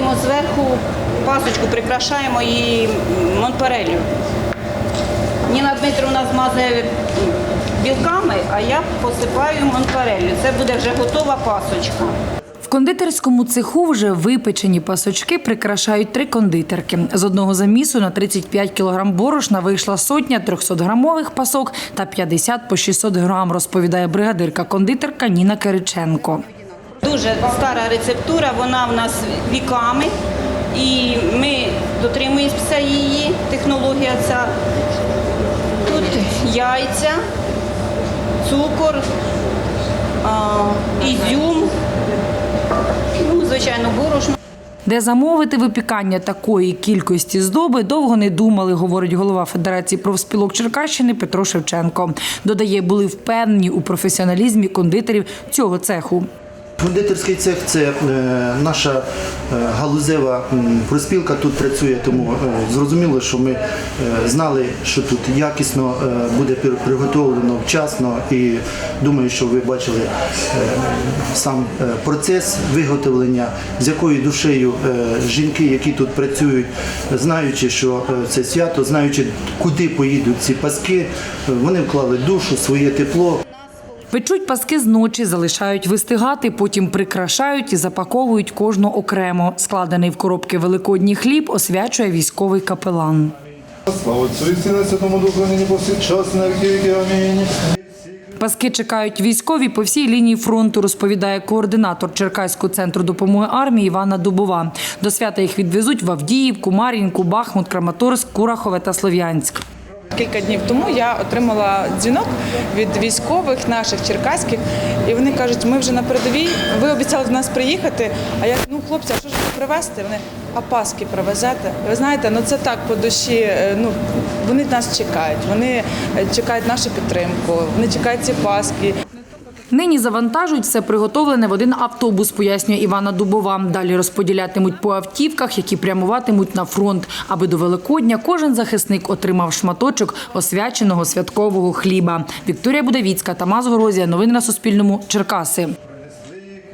ставимо зверху пасочку, прикрашаємо її монпарелью. Ніна Дмитрівна змазує білками, а я посипаю монпарелью. Це буде вже готова пасочка. В кондитерському цеху вже випечені пасочки прикрашають три кондитерки. З одного замісу на 35 кг борошна вийшла сотня 300-грамових пасок та 50 по 600 грам, розповідає бригадирка кондитерка Ніна Кириченко. Дуже стара рецептура, вона в нас віками. І ми дотримуємося її, технологія ця. Тут яйця, цукор, ізюм, ну, звичайно, борошно. Де замовити випікання такої кількості здоби довго не думали, говорить голова Федерації профспілок Черкащини Петро Шевченко. Додає, були впевнені у професіоналізмі кондитерів цього цеху. Кондитерський цех це е, наша е, галузева проспілка тут працює, тому е, зрозуміло, що ми знали, що тут якісно буде приготовлено вчасно, і думаю, що ви бачили сам процес виготовлення, з якою душею жінки, які тут працюють, знаючи, що це свято, знаючи, куди поїдуть ці паски, вони вклали душу, своє тепло. Печуть паски з ночі, залишають вистигати, потім прикрашають і запаковують кожну окремо. Складений в коробки великодній хліб освячує військовий капелан. Слава Отцю і Святому Духу, нині повсякчас, на віки віки. Амінь. Паски чекають військові по всій лінії фронту, розповідає координатор Черкаського центру допомоги армії Івана Дубова. До свята їх відвезуть в Авдіївку, Мар'їнку, Бахмут, Краматорськ, Курахове та Слов'янськ. Кілька днів тому я отримала дзвінок від військових наших черкаських, і вони кажуть, ми вже на передовій, ви обіцяли до нас приїхати. А я ну хлопці, а що ж ви привезти? Вони а паски привезете. Ви знаєте, ну це так по душі. е, Ну вони нас чекають. Вони е, чекають нашу підтримку. Вони чекають ці паски. Нині завантажують все приготовлене в один автобус, пояснює Івана Дубова. Далі розподілятимуть по автівках, які прямуватимуть на фронт, аби до Великодня кожен захисник отримав шматочок освяченого святкового хліба. Вікторія Будавіцька, Тамас Горозія. Новини на Суспільному. Черкаси.